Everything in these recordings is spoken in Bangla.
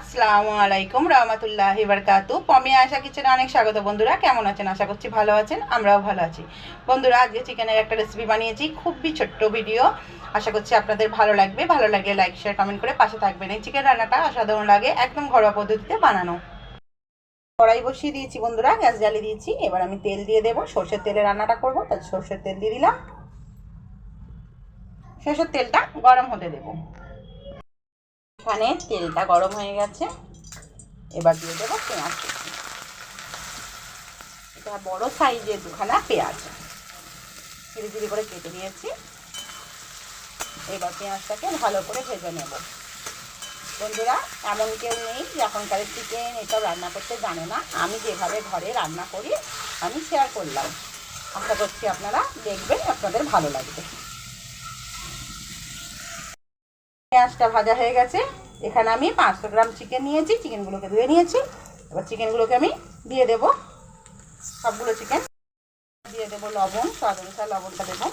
আসসালামু আলাইকুম রহমতুল্লাহ বারকাতু পমি আশা কিচেনে অনেক স্বাগত বন্ধুরা। কেমন আছেন? আশা করছি ভালো আছেন, আমরাও ভালো আছি। বন্ধুরা, আজকে চিকেনের একটা রেসিপি বানিয়েছি, খুবই ছোট্ট ভিডিও আশা করছি আপনাদের ভালো লাগবে। ভালো লাগলে লাইক শেয়ার কমেন্ট করে পাশে থাকবেন। এই চিকেন রান্নাটা অসাধারণ লাগে, একদম ঘরোয়া পদ্ধতিতে বানানো। কড়াই বসিয়ে দিয়েছি বন্ধুরা, গ্যাস জ্বালিয়ে দিয়েছি। এবার আমি তেল দিয়ে দেবো। সর্ষের তেলে রান্নাটা করব তাই সর্ষের তেল দিয়ে দিলাম। সর্ষের তেলটা গরম হতে দেবো। এখানে তেলটা গরম হয়ে গেছে। এবার দিয়ে দেবো পেঁয়াজ। এটা বড় সাইজের দুখানা পেঁয়াজ। ধীরে ধীরে করে কেটে নিয়েছি। এবার পেঁয়াজটাকে ভালো করে ভেজে নেব। বন্ধুরা, এমন কেউ নেই, এখনকার চিকেন এসব রান্না করতে জানে না। আমি যেভাবে ঘরে রান্না করি, আমি শেয়ার করলাম। আশা করছি আপনারা দেখবেন, আপনাদের ভালো লাগবে। পেঁয়াজটা ভাজা হয়ে গেছে। এখানে আমি পাঁচশো গ্রাম চিকেন নিয়েছি চিকেনগুলোকে ধুয়ে নিয়েছি। এবার চিকেনগুলোকে আমি দিয়ে দেব। সবগুলো চিকেন দিয়ে দেবো লবণ, স্বাদ অনুসার লবণটা দেবো।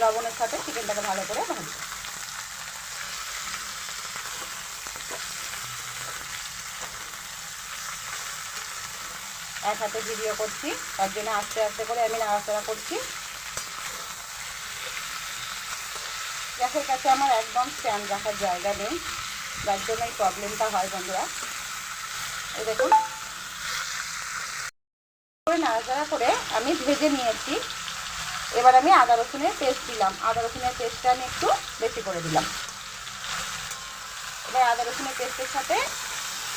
লবণের সাথে চিকেনটাকে ভালো করে ভাজবো। এক হাতে ভিডিও করছি। তার জন্য আস্তে আস্তে করে আমি নাড়াচাড়া করছি। গ্যাসের কাছে আমার একদম স্ট্যান্ড রাখার জায়গা নেই। যার জন্য এই প্রবলেমটা হয়, বন্ধুরা। এই দেখুন করে নাড়াচাড়া করে আমি ভেজে নিয়েছি। এবার আমি আদা রসুনের পেস্ট দিলাম। আদা রসুনের পেস্টটা আমি একটু বেশি করে দিলাম। এবার আদা রসুনের পেস্টের সাথে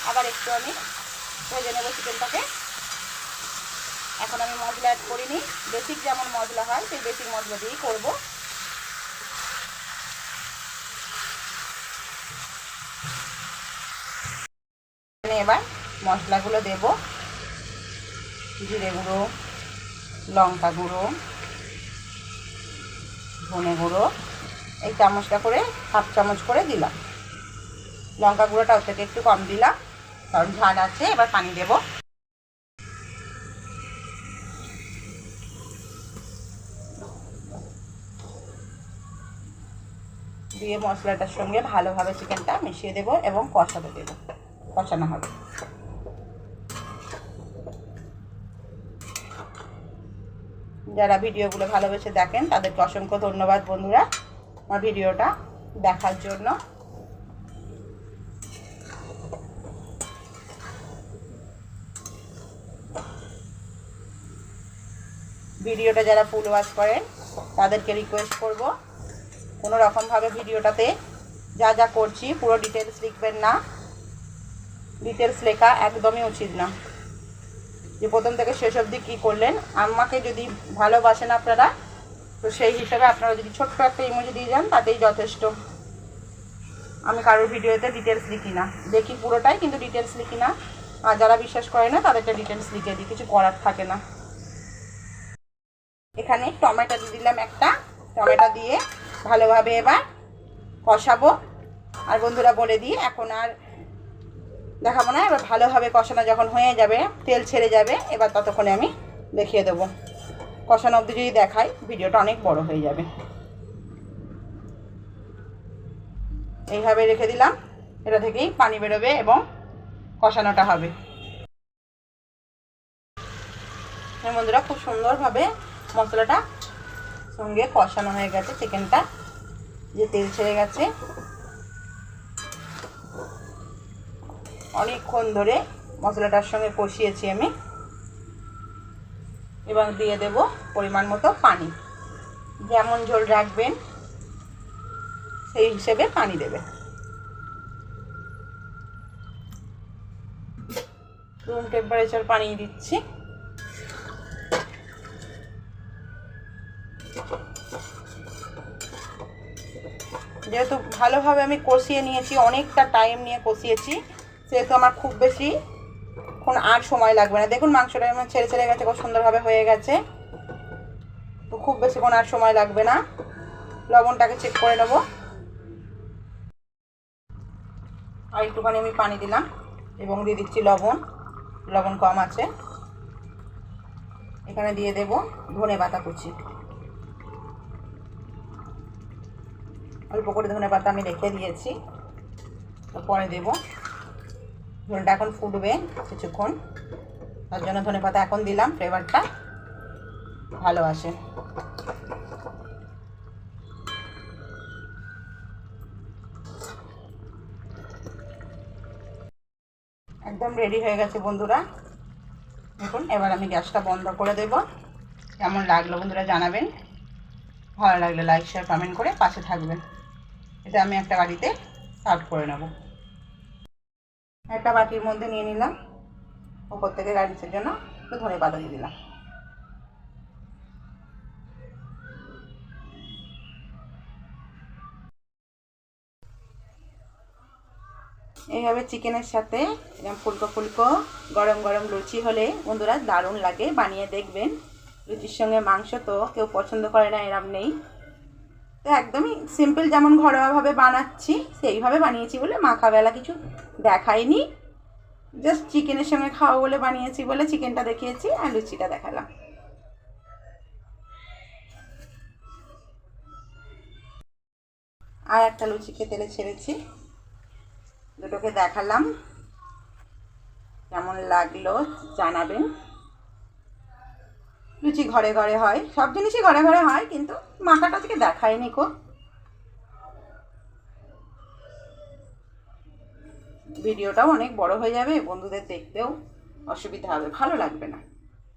আবার একটু আমি ভেজে নেব চিকেনটাকে এখন আমি মশলা অ্যাড করিনি। বেসিক যেমন মশলা হয়, সেই বেসিক মশলা দিয়েই করব। এবার মশলাগুলো দেব। জিরে গুঁড়ো, লঙ্কা গুঁড়ো, ধনে গুঁড়ো, এই চামচটা করে হাফ চামচ করে দিলাম। লঙ্কা গুঁড়োটা ওর থেকে একটু কম দিলাম, কারণ ঝাল আছে, এবার পানি দেবো। দিয়ে মশলাটার সঙ্গে ভালোভাবে চিকেনটা মিশিয়ে দেবো এবং কষাতে দেবো। কষানো হবে। যারা ভিডিওগুলো ভালোবেসে দেখেন, তাদেরকে অসংখ্য ধন্যবাদ বন্ধুরা আমার ভিডিওটা দেখার জন্য। ভিডিওটা যারা ফুল ওয়াচ করেন, তাদেরকে রিকোয়েস্ট করব কোনো রকমভাবে ভিডিওটাতে যা যা করছি, পুরো ডিটেলস লিখবেন না। ডিটেলস লেখা একদমই উচিত না। যে প্রথম থেকে শেষ অবধি কী করলেন, আমাকে যদি ভালোবাসেন আপনারা, তো সেই হিসাবে আপনারা যদি ছোট্ট একটা ইমোজি দিয়ে যান, তাতেই যথেষ্ট। আমি কারোর ভিডিওতে ডিটেলস লিখি না। দেখি পুরোটাই, কিন্তু ডিটেলস লিখি না। আর যারা বিশ্বাস করে না, তাদেরকে ডিটেলস লিখে দিই, কিছু করার থাকে না। এখানে টমেটো দিয়ে দিলাম একটা। টমেটো দিয়ে ভালোভাবে এবার কষাবো। আর বন্ধুরা বলে দিই, এখন আর দেখাবো না, এবার ভালোভাবে কষানো যখন হয়ে যাবে, তেল ছেড়ে যাবে, এবার ততক্ষণে আমি দেখিয়ে দেবো। কষানো অবধি যদি দেখাই, ভিডিওটা অনেক বড় হয়ে যাবে। এইভাবে রেখে দিলাম, এটা থেকেই পানি বেরোবে এবং কষানোটা হবে। হ্যাঁ বন্ধুরা, খুব সুন্দরভাবে মশলাটা সঙ্গে কষানো হয়ে গেছে চিকেনটা। যে তেল ছেড়ে গেছে। অনেকক্ষণ ধরে মশলাটার সঙ্গে কষিয়েছি আমি। এবং দিয়ে দেব পরিমাণ মতো পানি। যেমন ঝোল রাখবেন, সেই হিসেবে পানি দেবে রুম টেম্পারেচার পানি দিচ্ছি। যেহেতু ভালোভাবে আমি কষিয়ে নিয়েছি, অনেকটা টাইম নিয়ে কষিয়েছি, সেহেতু আমার খুব বেশি কোন আর সময় লাগবে না। দেখুন মাংসটা আমার ছেড়ে ছেড়ে গেছে, খুব সুন্দরভাবে হয়ে গেছে। তো খুব বেশি কোন আর সময় লাগবে না। লবণটাকে চেক করে নেব। আর একটুখানি আমি পানি দিলাম এবং দিয়ে দিচ্ছি লবণ। লবণ কম আছে। এখানে দিয়ে দেব ধনে পাতা কুচি। অল্প করে ধনে পাতা আমি রেখে দিয়েছি। পরে দেব। ঝোলটা এখন ফুটবে কিছুক্ষণ। তার জন্য ধনে পাতা এখন দিলাম, ফ্লেভারটা ভালো আসে। একদম রেডি হয়ে গেছে বন্ধুরা। দেখুন, এবার আমি গ্যাসটা বন্ধ করে দেব। কেমন লাগল বন্ধুরা জানাবেন। ভালো লাগলে লাইক শেয়ার কমেন্ট করে পাশে থাকবেন। এটা আমি একটা বাড়িতে সার্ভ করে নেব। একটা বাটির মধ্যে নিয়ে নিলাম। ওপর থেকে গার্নিশের জন্য একটু ধনে পাতা দিয়ে দিলাম। এইভাবে চিকেনের সাথে এরকম ফুলকো ফুলকো, গরম গরম লুচি হলে বন্ধুরা দারুণ লাগে। বানিয়ে দেখবেন। লুচির সঙ্গে মাংস তো কেউ পছন্দ করে না, এরম নেই। তো একদমই সিম্পল যেমন ঘরোয়াভাবে বানাচ্ছি, সেইভাবে বানিয়েছি বলে মাখাবেলা কিছু দেখায়নি জাস্ট চিকেনের সঙ্গে খাওয়া বলে বানিয়েছি বলে চিকেনটা দেখিয়েছি আর লুচিটা দেখালাম। আর একটা লুচিকে তেলে ছেড়েছি। দুটোকে দেখালাম। কেমন লাগল জানাবেন। লুচি ঘরে ঘরে হয়, সব জিনিসই ঘরে ঘরে হয়, কিন্তু মাখাটা থেকে দেখায়নি কো ভিডিওটাও অনেক বড় হয়ে যাবে, বন্ধুদের দেখতেও অসুবিধা হবে, ভালো লাগবে না।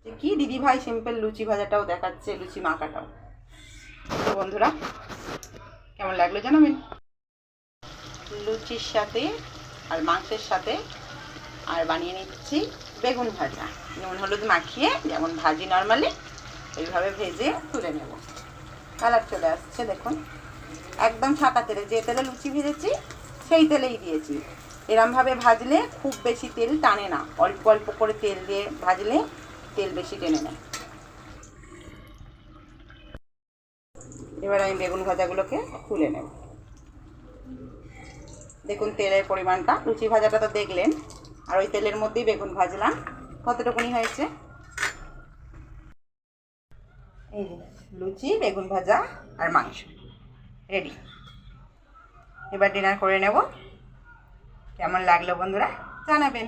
যে কী দিদি ভাই সিম্পল লুচি ভাজাটাও দেখাচ্ছে, লুচি মাখাটাও। তো বন্ধুরা, কেমন লাগল জানাবেন? লুচির সাথে আর মাংসের সাথে আর বানিয়ে নিচ্ছি। বেগুন ভাজা। নুন, হলুদ মাখিয়ে যেমন ভাজি নর্মালি এইভাবে ভেজে তুলে নেব। কালার চলে আসছে, দেখুন। একদম ছাকা তেলে, যে তেলে লুচি ভেজেছি, সেই তেলেই দিয়েছি। এরমভাবে ভাজলে খুব বেশি তেল টানে না। অল্প অল্প করে তেল দিয়ে ভাজলে তেল বেশি টেনে নেয়। এবার আমি বেগুন ভাজাগুলোকে তুলে নেব। দেখুন, তেলের পরিমাণটা, লুচি ভাজাটা তো দেখলেন আর ওই তেলের মধ্যেই বেগুন ভাজলাম। কতটুকুনি হয়েছে? এই যে লুচি, বেগুন ভাজা আর মাংস। রেডি এবার ডিনার করে নেব। কেমন লাগল বন্ধুরা? জানাবেন।